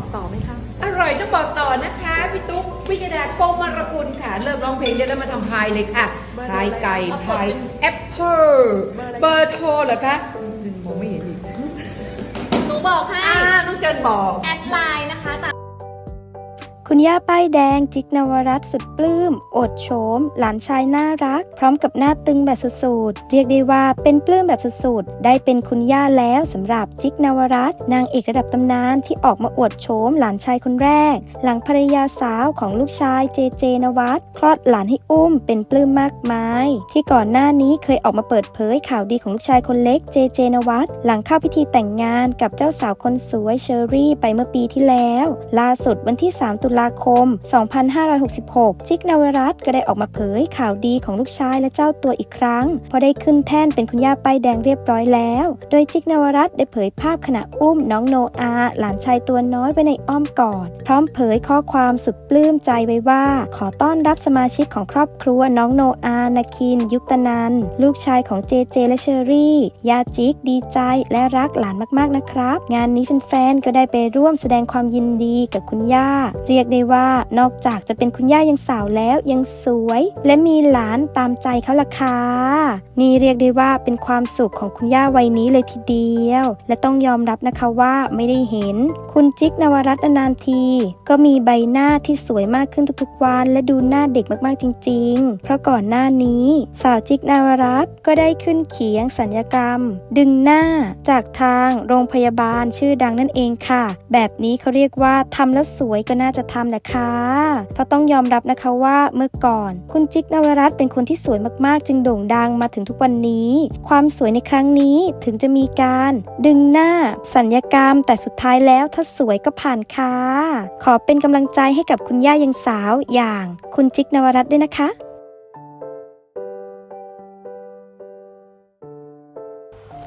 บอกต่อไหมคะ อร่อยต้องบอกต่อนะคะพี่ตุ๊กพิยดาโกมารกุลค่ะ เริ่มร้องเพลงได้แล้วมาทำพายเลยค่ะเบอร์พายไก่อะไรพายแอปเปิลเบอร์อะไรเบอร์โทรเหรอคะมองไม่เห็นอีกหนูบอกให้อ่าน้องเจนบอก แอดไลน์นะคะตาม คุณย่าป้ายแดง จิกนวรัตน์สุดปลื้ม อดโฉม หลานชายน่ารัก พร้อมกับหน้าตึงแบบสุดๆ เรียกได้ว่าเป็นปลื้มแบบสุดๆ ได้เป็นคุณย่าแล้วสำหรับจิกนวรัตน์นางเอกระดับตำนานที่ออกมาอวดโฉมหลานชายคนแรก หลังภรรยาสาวของลูกชายเจเจนวัตคลอดหลานให้อุ้มเป็นปลื้มมากมาย ที่ก่อนหน้านี้เคยออกมาเปิดเผยข่าวดีของลูกชายคนเล็กเจเจนวัตหลังเข้าพิธีแต่งงานกับเจ้าสาวคนสวยเชอรี่ ไปเมื่อปีที่แล้ว ล่าสุดวันที่ 3 ตุลาคม 2566 จิกนวรัตก็ได้ออกมาเผยข่าวดีของลูกชายและเจ้าตัวอีกครั้ง พอได้ขึ้นแท่นเป็นคุณย่าป้ายแดงเรียบร้อยแล้ว โดยจิกนวรัตได้เผยภาพขณะอุ้มน้องโนอา หลานชายตัวน้อยไว้ในอ้อมกอด พร้อมเผยข้อความสุดปลื้มใจไว้ว่า ขอต้อนรับสมาชิกของครอบครัวน้องโนอา นาคิน ยุคตนัน ลูกชายของเจเจและเชอรี่ ยาจิกดีใจและรักหลานมากๆนะครับ งานนี้แฟนๆ ก็ได้ไปร่วมแสดงความยินดีกับคุณย่า เรียกได้ว่านอกจากจะเป็นคุณย่ายังสาวแล้วยังสวย และมีหลานตามใจเขาล่ะค่ะนี่เรียกได้ว่าเป็นความสุขของคุณย่าวัยนี้เลยทีเดียว และต้องยอมรับนะคะว่าไม่ได้เห็น คุณจิ๊กนวรัตน์นานที ก็มีใบหน้าที่สวยมากขึ้นทุกๆวันและดูหน้าเด็กมากๆจริง ๆ เพราะก่อนหน้านี้สาวจิ๊กนวรัตน์ก็ได้ขึ้นเขียงสัญญกรรม ดึงหน้าจากทางโรงพยาบาลชื่อดังนั่นเองค่ะ แบบนี้เขาเรียกว่าทำแล้วสวยก็น่าจะทำแหละค่ะเพราะต้องยอมรับนะคะว่าเมื่อก่อน คุณจิ๊กนวรัตน์เป็นคนที่สวยมากๆ จึงโด่งดังมาถึงทุกวันนี้ ความสวยในครั้งนี้ถึงจะมีการ ดึงหน้า สัญญกรรม แต่สุดท้ายแล้วถ้าสวยก็ผ่านค่ะ ขอเป็นกำลังใจให้กับคุณย่ายังสาวอย่าง คุณจิ๊กนวรัตน์ด้วยนะคะ